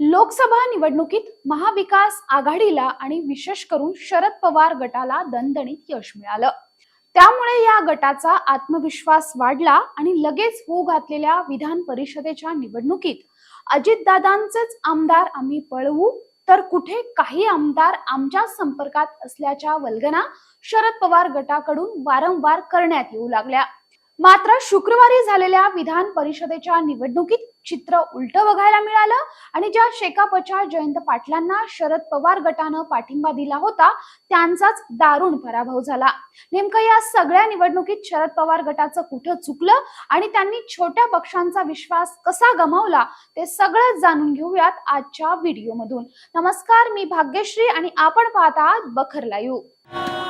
लोकसभा निवडणुकीत महाविकास आघाडीला आणि विशेष करून शरद पवार गटाला दणदणीत यश मिळालं. त्यामुळे या गटाचा आत्मविश्वास वाढला आणि लगेच होऊ घातलेल्या विधान परिषदेच्या निवडणुकीत अजितदादांचेच आमदार आम्ही पळवू तर कुठे काही आमदार आमच्या संपर्कात असल्याच्या वल्गना शरद पवार गटाकडून वारंवार करण्यात येऊ लागल्या. मात्र शुक्रवारी झालेल्या विधान परिषदेच्या निवडणुकीत चित्र उलट बघायला मिळालं आणि ज्या शेकापच्या जयंत पाटलांना शरद पवार गटानं पाठिंबा दिला होता त्यांचाच दारुण पराभव झाला. नेमकं या सगळ्या निवडणुकीत शरद पवार गटाचं कुठं चुकलं आणि त्यांनी छोट्या पक्षांचा विश्वास कसा गमावला ते सगळं जाणून घेऊयात आजच्या व्हिडिओमधून. नमस्कार मी भाग्यश्री आणि आपण पाहता बखर लाईव्ह.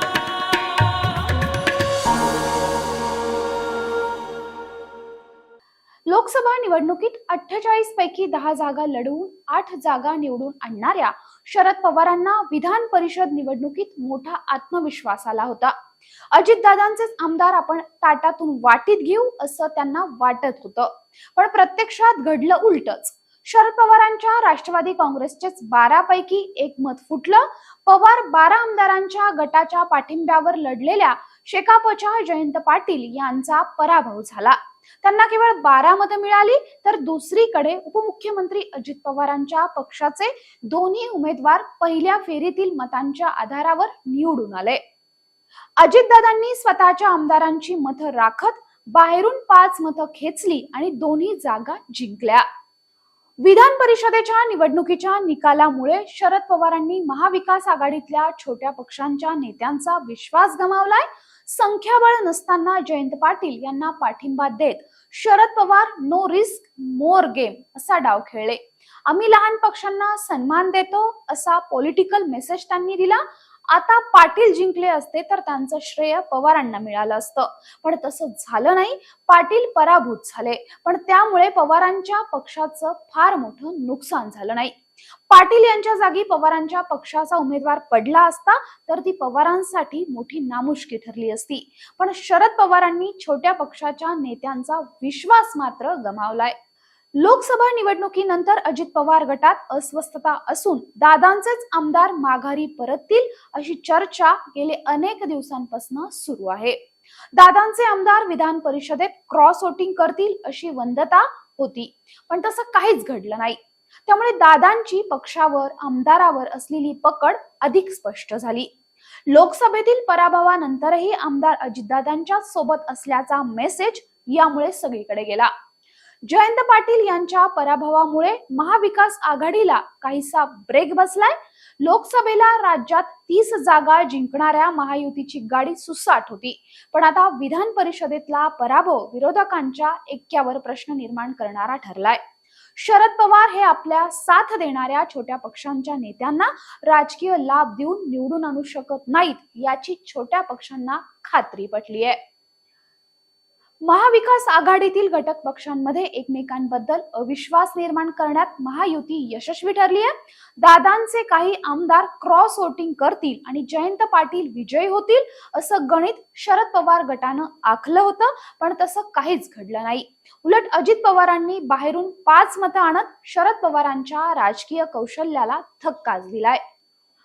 लोकसभा निवडणुकीत अठ्ठेचाळीस पैकी दहा जागा लढवून आठ जागा निवडून आणणाऱ्या शरद पवारांना विधान परिषद निवडणुकीत मोठा आत्मविश्वास आला होता. अजितदादांचेच आमदार आपण ताटातून वाटीत घेऊ असं त्यांना वाटत होतं. पण प्रत्यक्षात घडलं उलटच. शरद पवारांच्या राष्ट्रवादी काँग्रेसचेच बारा पैकी एक मत फुटलं. पवार बारा आमदारांच्या गटाच्या पाठिंब्यावर लढलेल्या शेकापच्या जयंत पाटील यांचा पराभव झाला. त्यांना केवळ बारा मतं मिळाली तर दुसरीकडे उपमुख्यमंत्री अजित पवारांच्या पक्षाचे दोन्ही उमेदवार पहिल्या फेरीतील मतांच्या आधारावर निवडून आले. अजितदादांनी स्वतःच्या आमदारांची मतं राखत बाहेरून पाच मतं खेचली आणि दोन्ही जागा जिंकल्या. विधान परिषदेच्या निवडणुकीच्या निकालामुळे शरद पवारांनी महाविकास आघाडीतल्या छोट्या पक्षांच्या नेत्यांचा विश्वास गमावलाय. संख्याबळ नसताना जयंत पाटील यांना पाठिंबा देत Sharad Pawar no risk more game असा डाव खेळले. आम्ही लहान पक्षांना सन्मान देतो असा पॉलिटिकल मेसेज त्यांनी दिला. आता पाटील जिंकले असते तर त्यांचं श्रेय पवारांना मिळालं असतं. पण तसं झालं नाही. पाटील पराभूत झाले. पण त्यामुळे पवारांच्या पक्षाचं फार मोठं नुकसान झालं नाही. पाटील यांच्या जागी पवारांच्या पक्षाचा उमेदवार पडला असता तर ती पवारांसाठी मोठी नामुष्की ठरली असती. पण शरद पवारांनी छोट्या पक्षाच्या नेत्यांचा विश्वास मात्र गमावलाय. लोकसभा निवडणुकीनंतर अजित पवार गटात अस्वस्थता असून दादांचेच आमदार माघारी परततील अशी चर्चा गेले अनेक दिवसांपासून सुरू आहे. दादांचे आमदार विधान परिषदेत क्रॉस वोटिंग करतील अशी वंदता होती पण तसं काहीच घडलं नाही. त्यामुळे दादांची पक्षावर आमदारावर असलेली पकड अधिक स्पष्ट झाली. लोकसभेतील पराभवानंतरही आमदार अजितदादांच्या सोबत असल्याचा मेसेज यामुळे सगळीकडे गेला. जयंत पाटील यांच्या पराभवामुळे महाविकास आघाडीला काहीसा ब्रेक बसलाय. लोकसभेला राज्यात तीस जागा जिंकणाऱ्या महायुतीची गाडी सुसाट होती. पण आता विधान परिषदेतला पराभव विरोधकांच्या एक्क्यावर प्रश्न निर्माण करणारा ठरलाय. शरद पवार हे आपल्या साथ देणाऱ्या छोट्या पक्षांच्या नेत्यांना राजकीय लाभ देऊन निवडून आणू शकत नाहीत याची छोट्या पक्षांना खात्री पटली आहे महाविकास आघाडीतील घटक पक्षांमध्ये एकमेकांबद्दल अविश्वास निर्माण करण्यात महायुती यशस्वी ठरली आहे. दादांचे काही आमदार क्रॉस वोटिंग करतील आणि जयंत पाटील विजयी होतील असं गणित शरद पवार गटानं आखलं होतं पण तसं काहीच घडलं नाही. उलट अजित पवारांनी बाहेरून पाच मतं आणत शरद पवारांच्या राजकीय कौशल्याला थक्काच दिलाय.